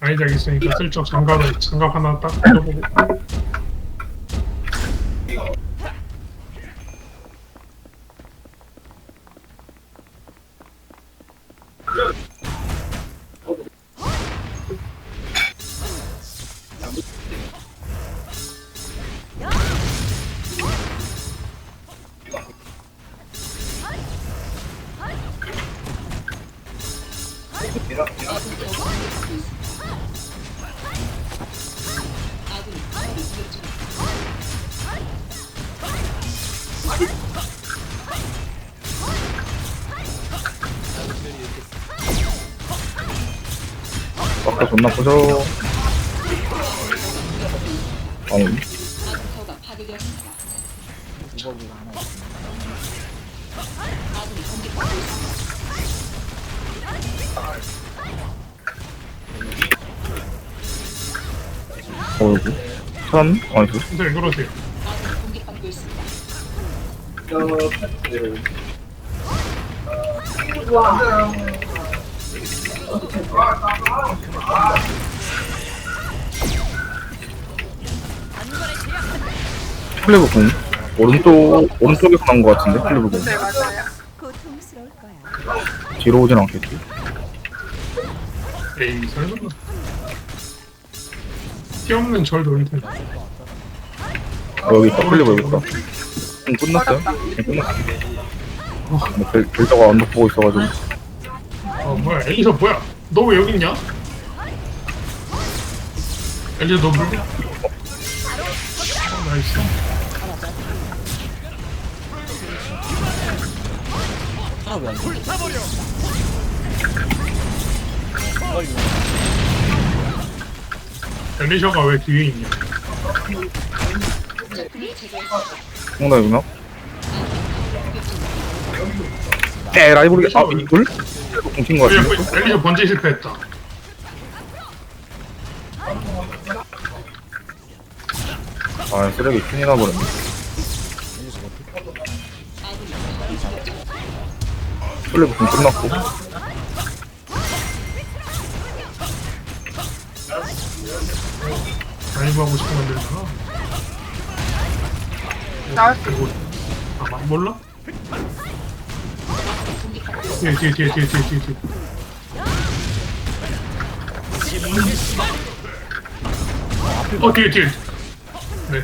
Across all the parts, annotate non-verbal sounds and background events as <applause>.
아이작 있으니까 슬쩍 장갑을 장갑 하나 딱 껴보고 아까 존나 부셔. 아니, 어이구. 그, 근데 왜 그러세요? 클리브 공. 오른쪽, 오른쪽에서 나온 것 같은데, 클리브 공. 네 맞아요. 고통스러울 거야. 뒤로 오진 않겠지? 에이 설마 티 없는 절 노릴 텐데 어, 여기 있다, 클리브 여기 있다. 응, 끝났어요? 응, 끝났어. 뭐, 벨, 벨저가 언덕 보고 있어가지고. 어 뭐야 엘리서 뭐야 너 왜 여기 있냐? 엘리서 너 물? 어 나이스 하나 왜안 돼? 엘리셔가 왜 뒤에 있냐 홍나 여기 나? 에, 라이브리, 아, 이걸? 공친 것 엘리셔, 같은데? 엘리셔 번지 실패했다 아, 쓰레기 큰이 나 버렸네. 클리브 공 끝났고. 라이브 하고 싶은 만들잖아 나올 수 이거 아 마- 몰라? 뒤에 뒤에 뒤에 뒤에 뒤에 뒤에 뒤에 어 뒤에 뒤에 네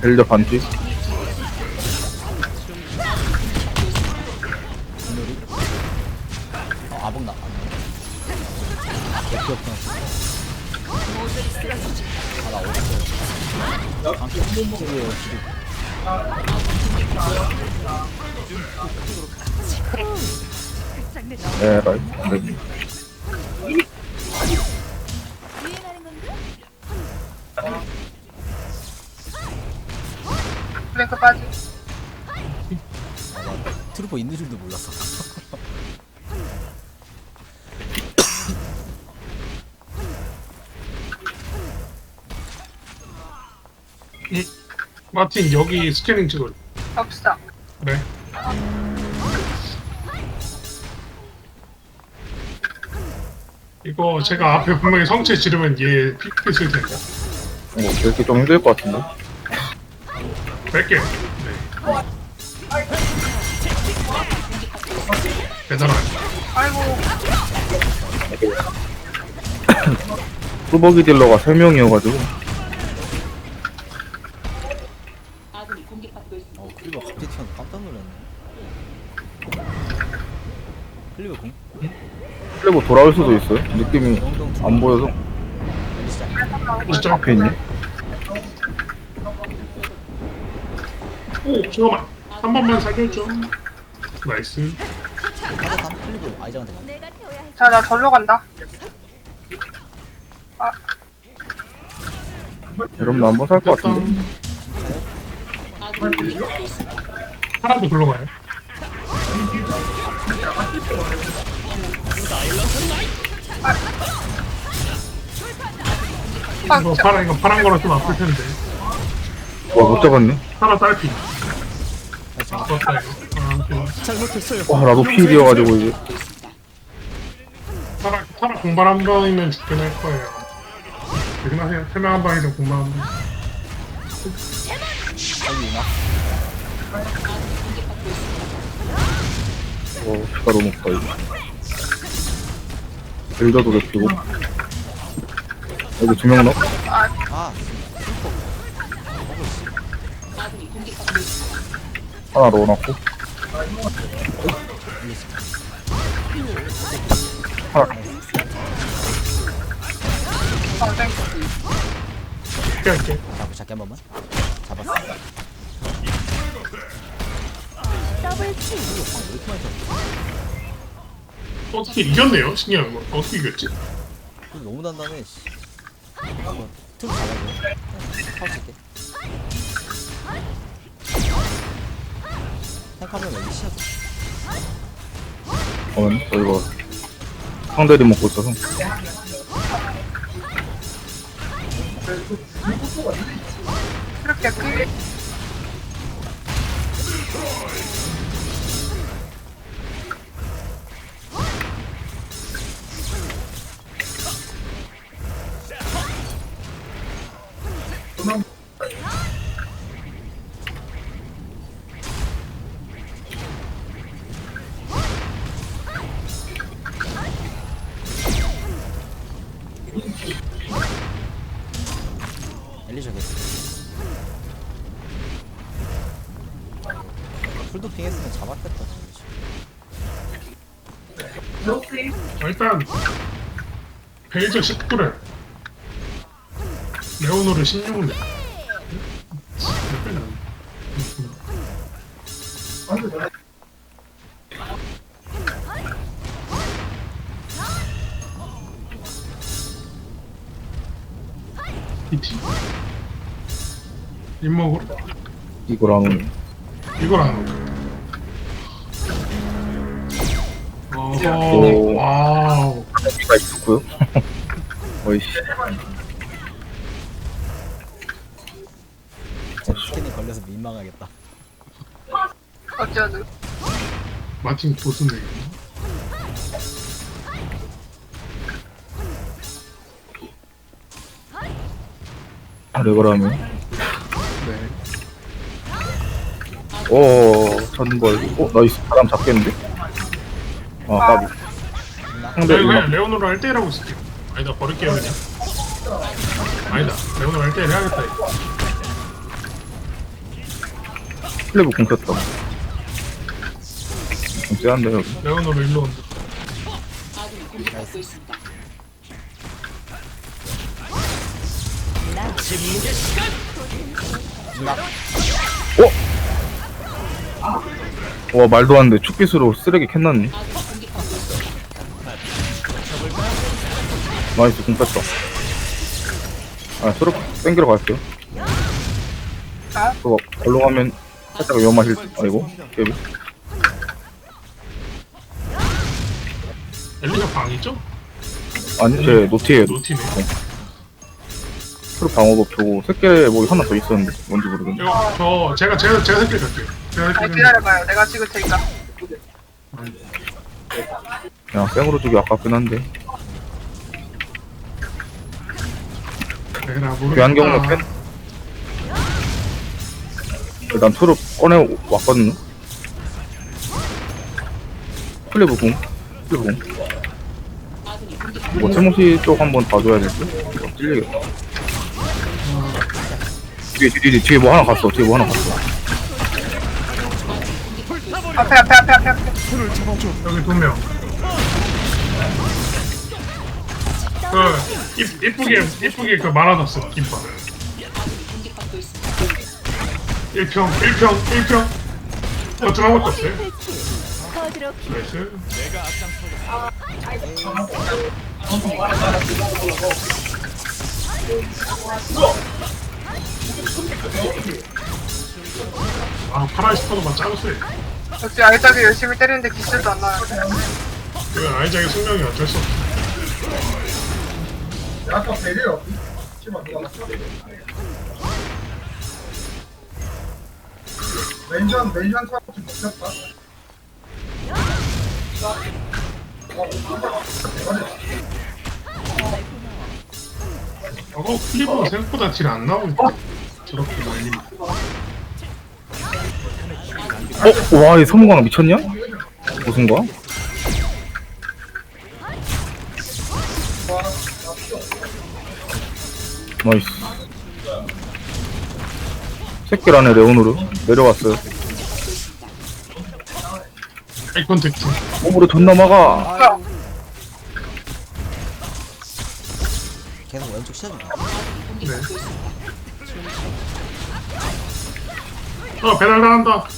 벨저 반지. 어, 아봉 나. 역겹다. 안 되네. 블랭크 빠지. 트루퍼 있는 줄도 몰랐어. 이, 마틴 여기 스캐닝 찍어 없어. 네. 이거 제가 앞에 분명히 성체 지르면 얘픽 있을 텐데. 뭐, 이렇게 좀 힘들 것 같은데? 뺄게요. 네. 대단하네. 아이고. <coughs> 뚜벅이 딜러가 3명이어가지고. 아군이 공격받고 있습니다. 어, 클리버 갑자기 튀어나와 깜짝 놀랐네. 클리버 공? 클리브 돌아올 수도 있어요. 느낌이 안 보여서. 진짜 앞에 있네. 오 잠깐만 한 번만 살려줘 나이스 하다삼 클리버 아이작한테 가. 자나 절로 간다. 여러분, 나 한번 살 것 같은데? 하나도 굴러가요 아, 이거 저, 파란 이거 파란 거는 좀 아플 텐데 와, 못 잡았네. 하나 딸피 아, 이거 아. 잘못했어요. 와 나도 필이어가지고 이제. 타라 타라 공발 한 방이면 죽긴 할 거예요. 되긴 하세요. 세명 한 방이든 공발 한 방. 어 너무 없다 이거 빌더도 lep히고 여기 두명 넣어? 아. 하나 넣어놨고 하나. 잡고 잡게 한 번만. 잡았어. 어떻게 이겼네요? 신기한 거. 어떻게 이겼지? 너무 단단해. 씨. 이거 툴 잡아줘. 파워 칠게. 생각하면 여기 시야도. 어머니 저 이거 상대리 먹고 있어서 이렇게 그 아, 일단 베이저 19래. 레오노르 16래. 이티 입먹으로 이거랑 안 오. 와우. 있었고요 <laughs> 어이씨 제 스캔이 걸려서 민망하겠다. 어쩌든. 마틴 보스네. 아 레거라면 네. 오 전벌 어 나이스 바람 잡겠는데? 아 까비 상대 그냥 레오노르 할 때라고 있을게. 아니다, 버릴게요, 그냥. 아니다, 레오노르 할때 해야겠다, 이거. 플레브 공켰다 좀 쎄한데 여기 레오노르 일로 온다. 있습니다. 와 말도 안돼 축기수로 쓰레기 있습니다. 나이스 공 뺐다 아 수로 땡기러 갈게요 아? 그거 걸로 가면 살짝 위험하실 아이고 깨비 엘리샤 방이죠? 아니 제 노티에 노티네. 수로 방어법 주고 새끼 뭐 하나 더 있었는데 뭔지 모르겠네 이거, 저, 제가, 제가, 제가 새끼 갈게요. 제가 아, 새끼 기다려봐요. 내가 찍을 테니까. 그냥 생으로 주기 아깝긴 한데. 내가 모르겠다. 교환 경로 팬? 일단 투로 꺼내 왔거든요. 플리브 궁 플리브 궁. 공격받고 뭐 테모시 쪽 한번 봐줘야 될지? 이거 찔리겠다. 뒤에 뒤에 뒤에 뒤에 뭐 하나 갔어. 뒤에 뭐 하나 갔어. 앞에, 앞에, 앞에, 앞에, 앞에. 여기 두 명. 그, 이- 이쁘게, 이쁘게 그 말아놨어, 김밥. 공격받고 있습니다. 1평, 1평, 1평. 어, 들어간 것도 없어요. 나이스. 아, 파라이스파도만 짜줬어요. 역시 아이작이 열심히 때리는데 기술도 안 나요. 그 아이작의 숙명이 어쩔 수 없어. 저거 클리브가 생각보다 딜안 나오고 있다. 저렇게 많이. 어? 와, 이 소문광 미쳤냐? 무슨 거야? 나이스. 새끼라네, 레오노르. 내려왔어요. 아이콘 텍팅. 몸으로 막아. 뭐야? 계속 왼쪽 시야주고 네. 어, 배달 나간다.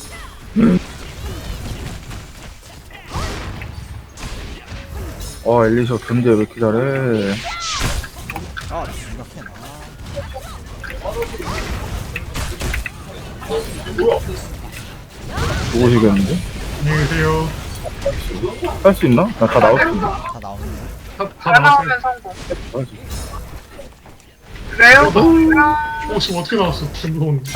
아, 엘리셔 견제 왜 이렇게 잘해. 죽으시겠는데? 안녕히 계세요. 할 수 있나? 나 다 나올 수 있나? 다 나오는데 다, 다 다 나왔어요. 나오면 성공. 나올지. 레오? 어, 지금 어떻게 나왔어? 진짜 무서운데.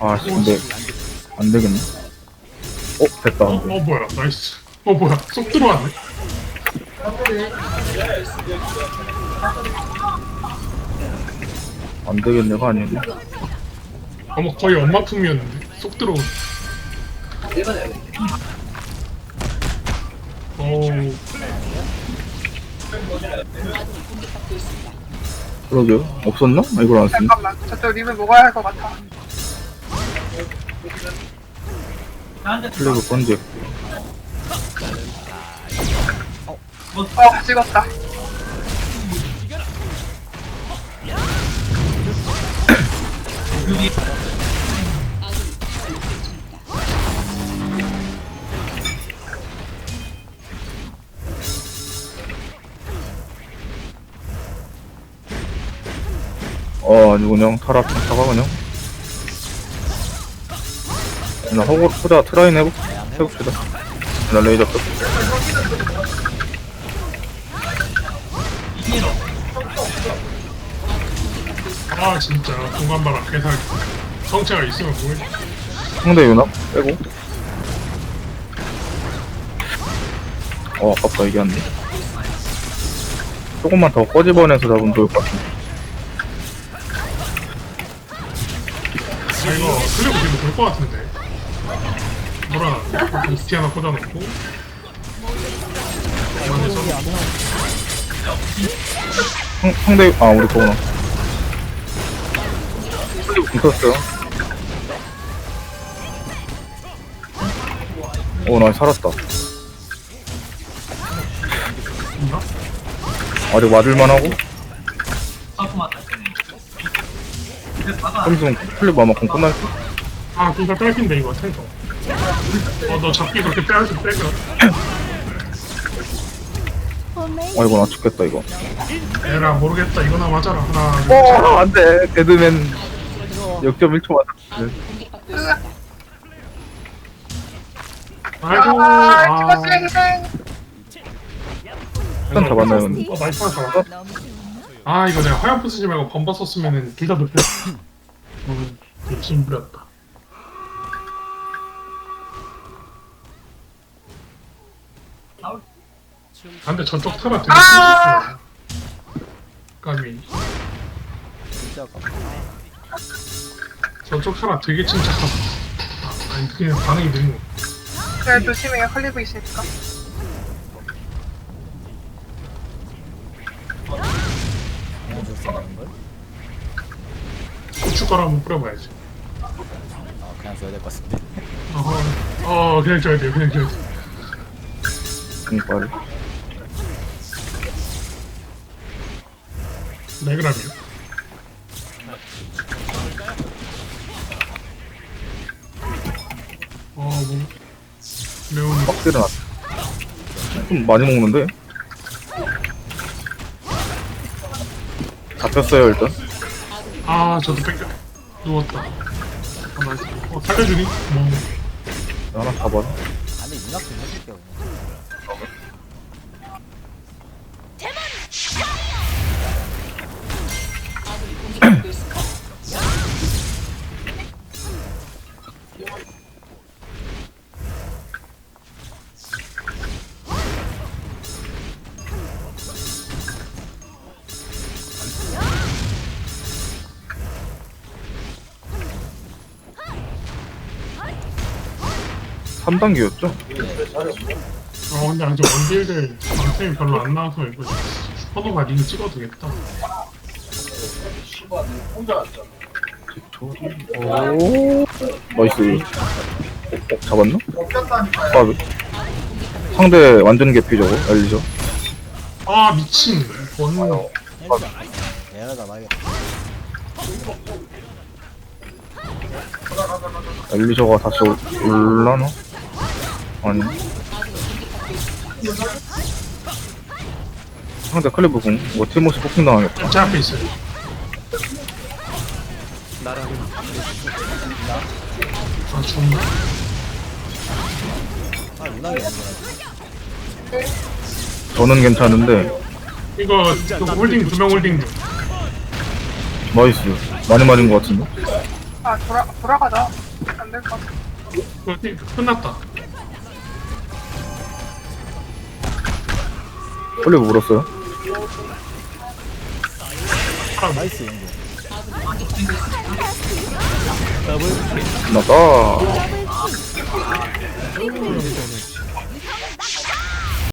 아, 씨, 근데, 안 되겠네. 어, 됐다. 어. 어, 뭐야. 나이스. 어, 뭐야. 쏙 들어왔네. 안 되겠네가 아니네. 어머, 거의 엄마 품이었는데. 쏙 들어오네. 어, 그러게요. 없었나? 아, 이걸 안 쓰네. 잠깐만. 저쪽 립을 먹어야 할 것 같아. 플래그 번지. 어, 찍었다. 어, 아주 그냥 타락, 타가 그냥. 나 호구, 후자 트라인 해보, 해봅시다. 나 레이저 끝. 아, 진짜. 공간바람 개사기. 성체가 있으면 뭐해. 상대 유나 빼고. 어, 아깝다, 돼. 조금만 더 꺼집어내서 잡으면 좋을 것 같은데. 아, 이거 클리브 지금 볼것 같은데. 뭐라, 미스티 하나 꽂아놓고. 상, 상대, 아, 우리 거구나. 붙었어요. 오, 나 살았다. 아직 맞을만 하고. 좀 있으면 클립 아마 공 끝날 거. 아, 진짜 딸핀데, 이거, 탱커. 어, 너 잡기 그렇게 빼야지, 빼겨. 아이고, 나 죽겠다, 이거. 에라, 모르겠다. 이거나 맞아라. 하나, 둘, 셋. 어, 안 돼. 데드맨 역점 1초 맞았어. 공격받고 있습니다. 아이고, 아, 희생. 일단 잡았나요, 근데? 어, 나이스 하나 잡았다. 아, 이거 내가 화염프 쓰지 말고 범버 썼으면은 둘다 높였어. 어, 욕심 부렸다. 아, 근데 저쪽 타라 되게 아! 까비. 진짜 아 저쪽 타라 되게 침착하다. 아, 아니, 그냥 반응이 거. 그래, 조심해요. 클리브 있으니까. 걸? 고춧가루 한번 뿌려봐야지. 아 그냥 줘야 될 것 같은데 어허, 어, 그냥 줘야 돼요, 그냥 줘야 돼. 공빨. 레그람이요. 어, 뭐, 매운 빡 때려놨. 좀 많이 먹는데? 잡혔어요, 일단. 아, 저도 뺏겨. 누웠다. 아, 나이스. 어, 살려주니? 뭐, 하나 잡아. 아니 좀 3단계였죠? 어 근데 아직 원딜들 방템이 별로 안 나와서 이거 선호가 링 찍어도 되겠다 오 나이스 어, 어, 잡았나? 아, 상대 완전 개피 저거 알리죠? 아 미친 원 잡아야겠다 엘리저가 다시 올라나? 아니 상대 클리브 궁, 뭐 티모시 폭풍 당하겠다. 제 앞에 있어요. 아 정말 아 아니구나. 저는 괜찮은데. 이거 그 홀딩 두 명 홀딩. 중 나이스. 많이 맞은 것 같은데? 아 돌아 돌아가자. 안 될 것 같아. 그거 티- 끝났다 원래 물었어요? 나이스 연구 나다.